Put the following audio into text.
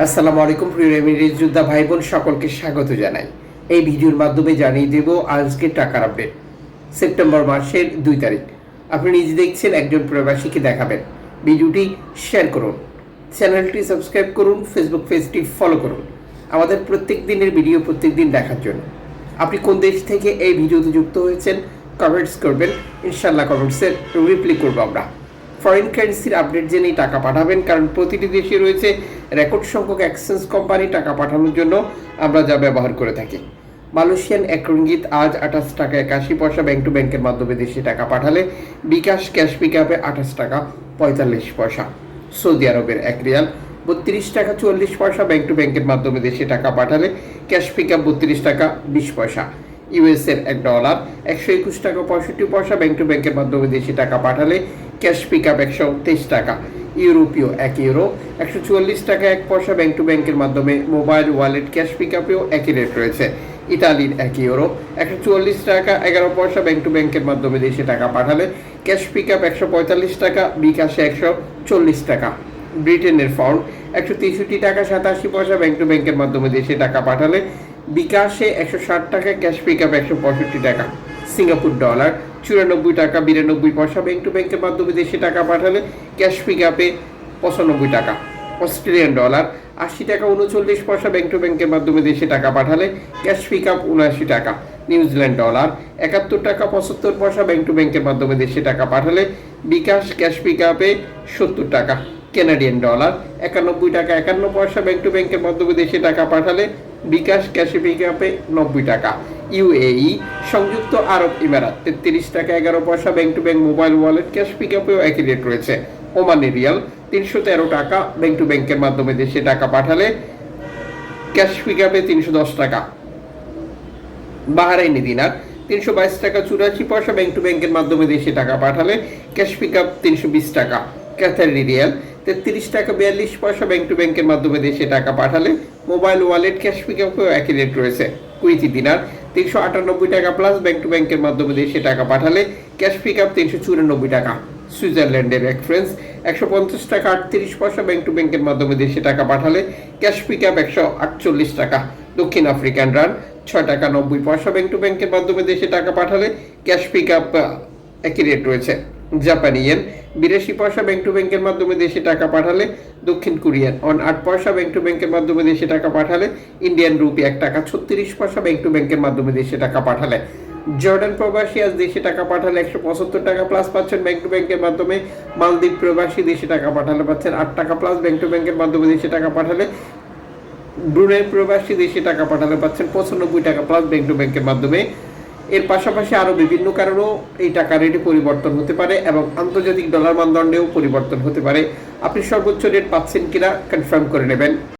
আসসালামু আলাইকুম, প্রিয় রেমিডিজ যোদ্ধা ভাই বোন সকলকে স্বাগত জানাই। এই ভিডিওর মাধ্যমে জানিয়ে দেব আজকে টাকার আপডেট, সেপ্টেম্বর মাসের দুই তারিখ। আপনি নিজে দেখছেন একজন প্রবাসীকে দেখাবেন। ভিডিওটি শেয়ার করুন, চ্যানেলটি সাবস্ক্রাইব করুন, ফেসবুক পেজটি ফলো করুন। আমাদের প্রত্যেক দিনের ভিডিও প্রত্যেক দিন দেখার জন্য। আপনি কোন দেশ থেকে এই ভিডিওতে যুক্ত হয়েছেন, কমেন্টস করবেন। ইনশাল্লাহ কমেন্টসের রিপ্লাই করব আমরা। ফরেন কারেন্সির আপডেট জেনেই টাকা পাঠাবেন, কারণ প্রতিটি দেশে রয়েছে রেকর্ড সংখ্যক এক্সচেঞ্জ কোম্পানি টাকা পাঠানোর জন্য আমরা যা ব্যবহার করে থাকি। মালয়েশিয়ান এক রিঙ্গিত আজ আঠাশ টাকা একাশি পয়সা ব্যাংক টু ব্যাংকের মাধ্যমে দেশে টাকা পাঠালে বিকাশ ক্যাশ পিক আপে আঠাশ টাকা পঁয়তাল্লিশ পয়সা। সৌদি আরবের এক রিয়াল বত্রিশ টাকা চুয়াল্লিশ পয়সা ব্যাংক টু ব্যাংকের মাধ্যমে দেশে টাকা পাঠালে ক্যাশ পিক আপ বত্রিশ টাকা বিশ পয়সা। ইউএস এর এক ডলার একশো একুশ টাকা পঁয়ষট্টি পয়সা ব্যাংক টু ব্যাংকের মাধ্যমে দেশে টাকা পাঠালে ক্যাশ পিক আপ একশো তেইশ টাকা ইউরোপীয় এক ইউরো, একশো চুয়াল্লিশ টাকা এক পয়সা ব্যাংক টু ব্যাংকের মাধ্যমে মোবাইল ওয়ালেট ক্যাশ পিক আপেও একই রেট রয়েছে। ইতালির এক ইউরো, একশো চুয়াল্লিশ টাকা এগারো পয়সা ব্যাংক টু ব্যাংকের মাধ্যমে দেশে টাকা পাঠালে ক্যাশ পিক আপ একশো পঁয়তাল্লিশ টাকা, বিকাশে একশো চল্লিশ টাকা। ব্রিটেনের ফাউন্ড একশো তেষট্টি টাকা সাতাশি পয়সা ব্যাংক টু ব্যাংকের মাধ্যমে দেশে টাকা পাঠালে বিকাশে একশো ষাট টাকা, ক্যাশ পিক আপ একশো পঁয়ষট্টি টাকা। সিঙ্গাপুর ডলার, চুরানব্বই টাকা, বিরানব্বই পয়সা ব্যাংক টু ব্যাংকের মাধ্যমে দেশে টাকা পাঠালে ক্যাশ পিক আপে পঁচানব্বই টাকা। অস্ট্রেলিয়ান ডলার, আশি টাকা, উনচল্লিশ পয়সা ব্যাংক টু ব্যাংকের মাধ্যমে দেশে টাকা পাঠালে ক্যাশ পিক আপ উনআশি টাকা। নিউজিল্যান্ড ডলার একাত্তর টাকা, পঁচাত্তর পয়সা ব্যাংক টু ব্যাংকের মাধ্যমে দেশে টাকা পাঠালে বিকাশ ক্যাশ পিক আপে সত্তর টাকা। কেনাডিয়ান ডলার একানব্বই টাকা, একান্ন পয়সা ব্যাংক টু ব্যাংকের মাধ্যমে দেশে টাকা পাঠালে বিকাশ ক্যাশ পিক আপে নব্বই টাকা। ইউএই, সংযুক্ত আরব ইমারাত, তেত্রিশ টাকা এগারো পয়সা bank to bank mobile wallet cash pick আপেও একই রেট রয়েছে। ওমানি রিয়াল, তিনশো তেরো টাকা ব্যাংক টু ব্যাংকের মাধ্যমে দেশে টাকা পাঠালে ক্যাশ পিক আপে তিনশো দশ টাকা। বাহারাইনি দিনার, তিনশো বাইশ টাকা চুরাশি পয়সা ব্যাংক টু ব্যাংকের মাধ্যমে দেশে টাকা পাঠালে ক্যাশ পিক আপ তিনশো বিশ টাকা। ক্যাথারি রিয়াল, তেত্রিশ টাকা বিয়াল্লিশ পয়সা ব্যাংক টু ব্যাংকের মাধ্যমে দেশে টাকা পাঠালে মোবাইল ওয়ালেট ক্যাশ পিক আপেও একই রেট রয়েছে। কুইতি দিনার তিনশো আটানব্বই টাকা প্লাস ব্যাংক টু ব্যাংকের মাধ্যমে দেশে টাকা পাঠালে ক্যাশ পিক আপ তিনশো চুরানব্বই টাকা। সুইজারল্যান্ডের রেফারেন্স একশো পঞ্চাশ টাকা আটত্রিশ পয়সা ব্যাংক টু ব্যাংকের মাধ্যমে দেশে টাকা পাঠালে ক্যাশ পিক আপ একশো আটচল্লিশ টাকা। দক্ষিণ আফ্রিকান রান ছয় টাকা নব্বই পয়সা ব্যাংক টু ব্যাংকের মাধ্যমে দেশে টাকা পাঠালে ক্যাশ পিক আপ একই রেট রয়েছে। জাপানি ইয়েন বিরাশি পয়সা ব্যাংক টু ব্যাংকের মাধ্যমে দেশে টাকা পাঠালে দক্ষিণ কোরিয়ান অন আট পয়সা ব্যাংক টু ব্যাংকের মাধ্যমে দেশে টাকা পাঠালে ইন্ডিয়ান রুপি এক টাকা ছত্রিশ পয়সা ব্যাংক টু ব্যাংকের মাধ্যমে দেশে টাকা পাঠালে। জর্ডান প্রবাসী আজ দেশে টাকা পাঠালে একশো পঁচাত্তর টাকা প্লাস পাচ্ছেন ব্যাংক টু ব্যাংকের মাধ্যমে। মালদ্বীপ প্রবাসী দেশে টাকা পাঠালে পাচ্ছেন আট টাকা প্লাস ব্যাংক টু ব্যাংকের মাধ্যমে দেশে টাকা পাঠালে। ব্রুনেই প্রবাসী দেশে টাকা পাঠালে পাচ্ছেন পঁচানব্বই টাকা প্লাস ব্যাংক টু ব্যাংকের মাধ্যমে। এর পাশাপাশি আরও বিভিন্ন কারণেও এই টাকা রেটে পরিবর্তন হতে পারে এবং আন্তর্জাতিক ডলার মানদণ্ডেও পরিবর্তন হতে পারে। আপনি সর্বোচ্চ রেট পাচ্ছেন কিনা কনফার্ম করে নেবেন।